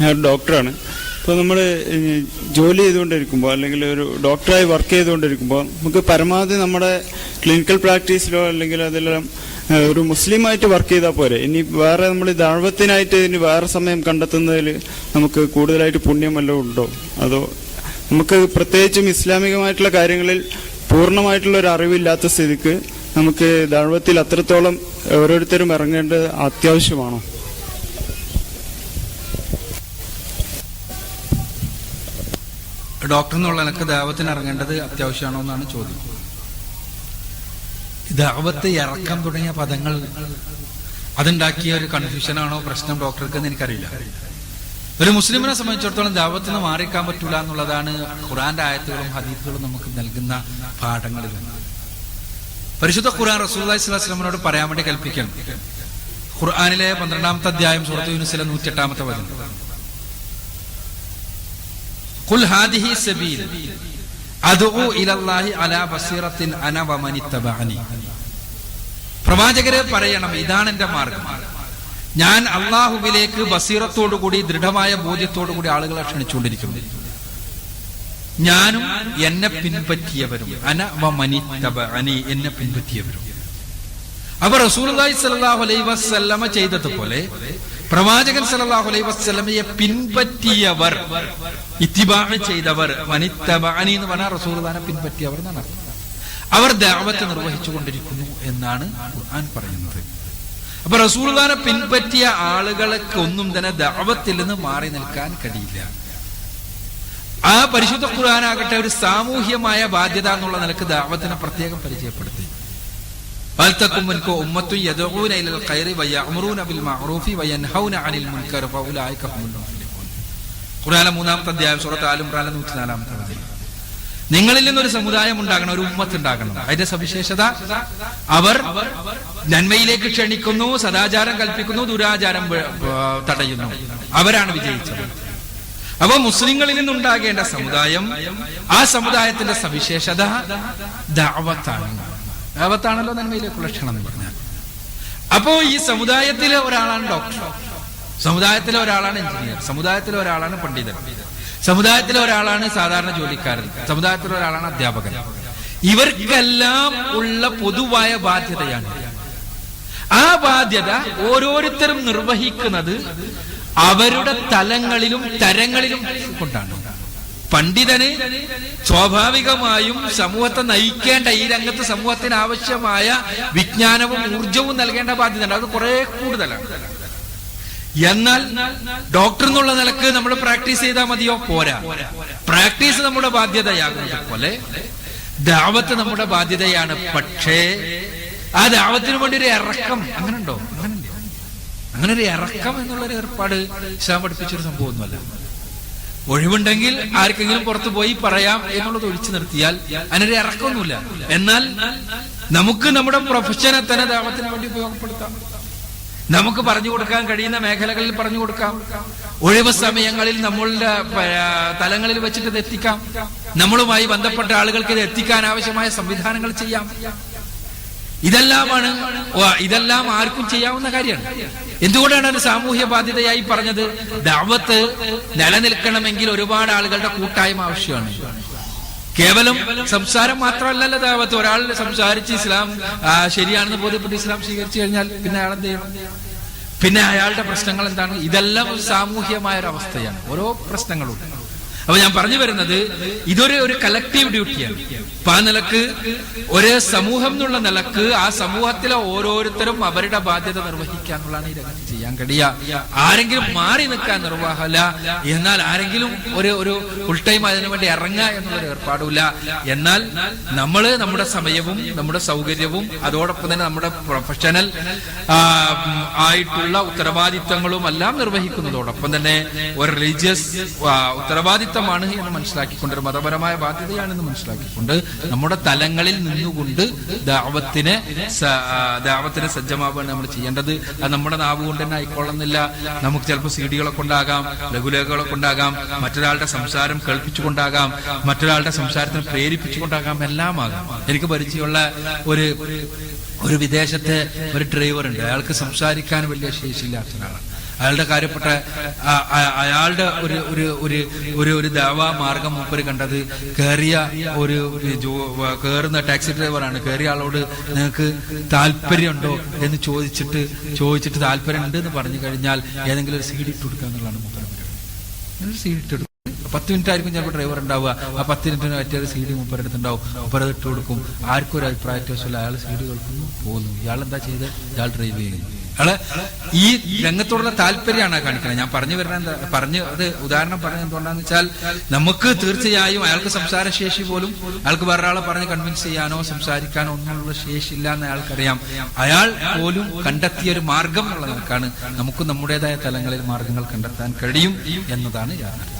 ഞാൻ ഡോക്ടറാണ്. ഇപ്പോൾ നമ്മൾ ജോലി ചെയ്തുകൊണ്ടിരിക്കുമ്പോൾ അല്ലെങ്കിൽ ഒരു ഡോക്ടറായി വർക്ക് ചെയ്തുകൊണ്ടിരിക്കുമ്പോൾ നമുക്ക് പരമാവധി നമ്മുടെ ക്ലിനിക്കൽ പ്രാക്ടീസിലോ അല്ലെങ്കിൽ അതെല്ലാം ഒരു മുസ്ലിമായിട്ട് വർക്ക് ചെയ്താൽ പോരെ. ഇനി വേറെ നമ്മൾ ദാഴ്വത്തിനായിട്ട് ഇനി വേറെ സമയം കണ്ടെത്തുന്നതിൽ നമുക്ക് കൂടുതലായിട്ട് പുണ്യം വല്ലതും ഉണ്ടോ? അതോ നമുക്ക് പ്രത്യേകിച്ചും ഇസ്ലാമികമായിട്ടുള്ള കാര്യങ്ങളിൽ പൂർണമായിട്ടുള്ള ഒരു അറിവില്ലാത്ത സ്ഥിതിക്ക് നമുക്ക് ദാഴ്വത്തിൽ അത്രത്തോളം ഓരോരുത്തരും ഇറങ്ങേണ്ടത് അത്യാവശ്യമാണോ? ഡോക്ടർ എന്നുള്ള നിലയ്ക്ക് ദാവത്തിന് ഇറങ്ങേണ്ടത് അത്യാവശ്യമാണോ എന്നാണ് ചോദ്യം. ദാവത്ത് ഇറക്കം തുടങ്ങിയ പദങ്ങൾ അതുണ്ടാക്കിയ ഒരു കൺഫ്യൂഷനാണോ പ്രശ്നം ഡോക്ടർക്ക് എന്ന് എനിക്കറിയില്ല. ഒരു മുസ്ലിമിനെ സംബന്ധിച്ചിടത്തോളം ദാവത്തിൽ മാറിക്കാൻ പറ്റൂല എന്നുള്ളതാണ് ഖുറാന്റെ ആയത്തുകളും ഹദീത്തുകളും നമുക്ക് നൽകുന്ന പാഠങ്ങളിൽ. പരിശുദ്ധ ഖുറാൻ റസൂല്ലി സ്വലാസ്ലമിനോട് പറയാൻ വേണ്ടി കൽപ്പിക്കണം ഖുർആാനിലെ പന്ത്രണ്ടാമത്തെ അധ്യായം സുഹൃത്തു യൂനിസിലെ നൂറ്റെട്ടാമത്തെ വചനം. ഖുൽ ഹാദിഹി സബീൽ. അലാ അന തബഅനി പ്രവാചകരെ പറയണം ഇതാണ് എന്റെ മാർഗം. ഞാൻ അള്ളാഹുവിലേക്ക് ബസീറത്തോടുകൂടി ദൃഢമായ ബോധ്യത്തോടുകൂടി ആളുകളെ ക്ഷണിച്ചുകൊണ്ടിരിക്കുന്നു. ഞാനും എന്നെ പിൻപറ്റിയവരും. അന വമനിത്തബഅനി എന്നെ പിൻപറ്റിയവരും. അപ്പൊ റസൂൽ സ്വല്ലല്ലാഹു അലൈഹി വസല്ലമ ചെയ്തതുപോലെ പ്രവാചകൻ സല്ലല്ലാഹു അലൈഹി വസല്ലമയെ പിൻപറ്റിയവർ ഇത്തിബാഹ ചെയ്തവർ വനിത്തബാനി എന്ന് പറഞ്ഞാൽ റസൂൽദാനെ പിൻപറ്റിയവർ എന്നാണ്. അവർ ദഅവത്ത് നിർവഹിച്ചു കൊണ്ടിരിക്കുന്നു എന്നാണ് ഖുർആൻ പറയുന്നത്. അപ്പൊ റസൂൽദാനെ പിൻപറ്റിയ ആളുകൾക്ക് ഒന്നും തന്നെ ദഅവത്തിൽ നിന്ന് മാറി നിൽക്കാൻ കഴിയില്ല. ആ പരിശുദ്ധ ഖുർആനാകട്ടെ ഒരു സാമൂഹ്യമായ ബാധ്യത എന്നുള്ള നിലയ്ക്ക് ദഅവത്തിനെ പ്രത്യേകം പരിചയപ്പെടുത്തി. فلتكن منكم أمة يدعون إلى الخير ويأمرون بالمعروف وينهون عن المنكر فأولئك هم المفلحون ഖുർആനിലെ മൂന്നാമത്തെ അധ്യായം സൂറത്ത് ആൽ ഇമ്രാനിലെ നൂറ്റിനാലാമത്തെ വചനം നിങ്ങളിൽ നിന്നൊരു സമുദായം ഉണ്ടാകണം ഒരു ഉമ്മത്ത് ഉണ്ടാകണം അതിന്റെ സവിശേഷത അവർ നന്മയിലേക്ക് ക്ഷണിക്കുന്നു സദാചാരം കൽപ്പിക്കുന്നു ദുരാചാരം വ- വ- തടയുന്നു അവരാണ് വിജയിച്ചത് അപ്പൊ മുസ്ലിങ്ങളിൽ നിന്നുണ്ടാകേണ്ട സമുദായം ആ സമുദായത്തിന്റെ സവിശേഷത ദാവത്താണ് ദാവത്താണല്ലോ നന്മയിലേക്കുള്ള ക്ഷണം എന്ന് പറഞ്ഞാൽ. അപ്പോ ഈ സമുദായത്തിലെ ഒരാളാണ് ഡോക്ടർ സമുദായത്തിലെ ഒരാളാണ് എഞ്ചിനീയർ സമുദായത്തിലെ ഒരാളാണ് പണ്ഡിതൻ. സമുദായത്തിലെ ഒരാളാണ് സാധാരണ ജോലിക്കാരൻ. സമുദായത്തിലെ ഒരാളാണ് അധ്യാപകൻ. ഇവർക്കെല്ലാം ഉള്ള പൊതുവായ ബാധ്യതയാണ്. ആ ബാധ്യത ഓരോരുത്തരും നിർവഹിക്കുന്നത് അവരുടെ തലങ്ങളിലും തരങ്ങളിലും കൊണ്ടാണ്. പണ്ഡിതന് സ്വാഭാവികമായും സമൂഹത്തെ നയിക്കേണ്ട ഈ രംഗത്ത് സമൂഹത്തിന് ആവശ്യമായ വിജ്ഞാനവും ഊർജവും നൽകേണ്ട ബാധ്യത ഉണ്ട് അത് കുറെ കൂടുതലാണ്. എന്നാൽ ഡോക്ടർ എന്നുള്ള നിലയ്ക്ക് നമ്മൾ പ്രാക്ടീസ് ചെയ്താൽ മതിയോ? പോരാ. പ്രാക്ടീസ് നമ്മുടെ ബാധ്യതയാകുന്നത് പോലെ ദാവത്ത് നമ്മുടെ ബാധ്യതയാണ്. പക്ഷേ ആ ദാവത്തിന് വേണ്ടി ഒരു ഇറക്കം അങ്ങനെ ഉണ്ടോ അങ്ങനെ അങ്ങനെ ഒരു ഇറക്കം എന്നുള്ളൊരു ഏർപ്പാട് ഇസ്ലാം പഠിപ്പിച്ചൊരു സംഭവമൊന്നുമല്ല. ഒഴിവുണ്ടെങ്കിൽ ആർക്കെങ്കിലും പുറത്തു പോയി പറയാം എന്നുള്ളത് ഒഴിച്ചു നിർത്തിയാൽ അതിനൊരു ഇറക്കമൊന്നുമില്ല. എന്നാൽ നമുക്ക് നമ്മുടെ പ്രൊഫഷനെ തന്നെ ദാമത്തിന് വേണ്ടി ഉപയോഗപ്പെടുത്താം. നമുക്ക് പറഞ്ഞു കൊടുക്കാൻ കഴിയുന്ന മേഖലകളിൽ പറഞ്ഞു കൊടുക്കാം. ഒഴിവ് സമയങ്ങളിൽ നമ്മളുടെ തലങ്ങളിൽ വെച്ചിട്ട് ഇത് എത്തിക്കാം. നമ്മളുമായി ബന്ധപ്പെട്ട ആളുകൾക്ക് ഇത് എത്തിക്കാൻ ആവശ്യമായ സംവിധാനങ്ങൾ ചെയ്യാം. ഇതെല്ലാമാണ് ഇതെല്ലാം ആർക്കും ചെയ്യാവുന്ന കാര്യമാണ്. എന്തുകൊണ്ടാണ് അത് സാമൂഹ്യ ബാധ്യതയായി പറഞ്ഞത്? ദാവത്ത് നിലനിൽക്കണമെങ്കിൽ ഒരുപാട് ആളുകളുടെ കൂട്ടായ്മ ആവശ്യമാണ്. കേവലം സംസാരം മാത്രമല്ല ദാവത്ത്. ഒരാൾ സംസാരിച്ച് ഇസ്ലാം ശരിയാണെന്ന് ബോധ്യപ്പെട്ട് ഇസ്ലാം സ്വീകരിച്ചു കഴിഞ്ഞാൽ പിന്നെ അയാൾ എന്ത് ചെയ്യണം? പിന്നെ അയാളുടെ പ്രശ്നങ്ങൾ എന്താണ്? ഇതെല്ലാം സാമൂഹ്യമായ ഒരു അവസ്ഥയാണ് ഓരോ പ്രശ്നങ്ങളും. അപ്പൊ ഞാൻ പറഞ്ഞു വരുന്നത് ഇതൊരു ഒരു കലക്റ്റീവ് ഡ്യൂട്ടിയാണ് അപ്പൊ ആ നിലയ്ക്ക് ഒരു സമൂഹം എന്നുള്ള നിലയ്ക്ക് ആ സമൂഹത്തിലെ ഓരോരുത്തരും അവരുടെ ബാധ്യത നിർവഹിക്കുക എന്നുള്ളതാണ് ഈ രംഗത്ത് ചെയ്യാൻ കഴിയുക. ആരെങ്കിലും മാറി നിൽക്കാൻ നിർവാഹമല്ല. എന്നാൽ ആരെങ്കിലും ഒരു ഒരു ഫുൾ ടൈം അതിനു വേണ്ടി ഇറങ്ങുക എന്നുള്ളൊരു ഏർപ്പാടുമില്ല. എന്നാൽ നമ്മൾ നമ്മുടെ സമയവും നമ്മുടെ സൗകര്യവും അതോടൊപ്പം തന്നെ നമ്മുടെ പ്രൊഫഷണൽ ആയിട്ടുള്ള ഉത്തരവാദിത്തങ്ങളും എല്ലാം നിർവഹിക്കുന്നതോടൊപ്പം തന്നെ ഒരു റിലീജിയസ് ഉത്തരവാദിത്തമാണ് എന്ന് മനസ്സിലാക്കിക്കൊണ്ട് ഒരു മതപരമായ ബാധ്യതയാണെന്ന് മനസ്സിലാക്കിക്കൊണ്ട് നമ്മുടെ തലങ്ങളിൽ നിന്നുകൊണ്ട് ദാവത്തിനെ ദാവത്തിന് സജ്ജമാവുകയാണ് നമ്മൾ ചെയ്യേണ്ടത്. അത് നമ്മുടെ നാവ് കൊണ്ട് തന്നെ ആയിക്കൊള്ളുന്നില്ല. നമുക്ക് ചിലപ്പോൾ സി ഡികളൊക്കെ ഉണ്ടാകാം ലഘുലേഖകളൊക്കെ ഉണ്ടാകാം മറ്റൊരാളുടെ സംസാരം കേൾപ്പിച്ചുകൊണ്ടാകാം മറ്റൊരാളുടെ സംസാരത്തിന് പ്രേരിപ്പിച്ചുകൊണ്ടാകാം എല്ലാം ആകാം എനിക്ക് പരിചയമുള്ള ഒരു ഒരു വിദേശത്തെ ഒരു ഡ്രൈവർ ഉണ്ട്. അയാൾക്ക് സംസാരിക്കാൻ വലിയ ശേഷിയില്ലാത്ത അയാളുടെ കാര്യപ്പെട്ട അയാളുടെ ഒരു ഒരു ഒരു ഒരു ഒരു മാർഗം മൂപ്പര് കണ്ടത് കയറിയ ഒരു കയറുന്ന ടാക്സി ഡ്രൈവറാണ്. കയറിയ ആളോട് നിങ്ങൾക്ക് താല്പര്യമുണ്ടോ എന്ന് ചോദിച്ചിട്ട് ചോദിച്ചിട്ട് താല്പര്യം ഉണ്ട് എന്ന് പറഞ്ഞു കഴിഞ്ഞാൽ ഏതെങ്കിലും ഒരു സീഡ് ഇട്ട് കൊടുക്കുക എന്നുള്ളതാണ് മൂപ്പര് സീഡ് ഇട്ട് പത്ത് മിനിറ്റ് ആയിരിക്കും ചിലപ്പോൾ ഡ്രൈവർ ഉണ്ടാവുക. ആ പത്ത് മിനിറ്റിന് പറ്റിയത് സീഡി സീഡ് മൂപ്പരുടെ അടുത്തുണ്ടാവും മൂപ്പർ അത് ഇട്ട് കൊടുക്കും. ആർക്കും ഒരു അഭിപ്രായ വ്യത്യാസമില്ല അയാൾ സീഡി കേൾക്കുന്നു പോകുന്നു. ഇയാൾ എന്താ ചെയ്ത്? ഇയാൾ ഡ്രൈവ് ചെയ്യുന്നു. അയാൾ ഈ രംഗത്തോടുള്ള താല്പര്യമാണ് കാണിക്കുന്നത് ഞാൻ പറഞ്ഞു വരുന്ന പറഞ്ഞു അത് ഉദാഹരണം പറഞ്ഞത് എന്തുകൊണ്ടാന്ന് വെച്ചാൽ നമുക്ക് തീർച്ചയായും അയാൾക്ക് സംസാരശേഷി പോലും അയാൾക്ക് വേറൊരാളെ പറഞ്ഞ് കൺവിൻസ് ചെയ്യാനോ സംസാരിക്കാനോ ഒന്നുമുള്ള ശേഷി ഇല്ല എന്ന് അയാൾക്കറിയാം. അയാൾ പോലും കണ്ടെത്തിയ ഒരു മാർഗം എന്നുള്ള നമുക്ക് നമ്മുടേതായ തലങ്ങളിൽ മാർഗങ്ങൾ കണ്ടെത്താൻ കഴിയും എന്നതാണ് യാഥാർത്ഥ്യം.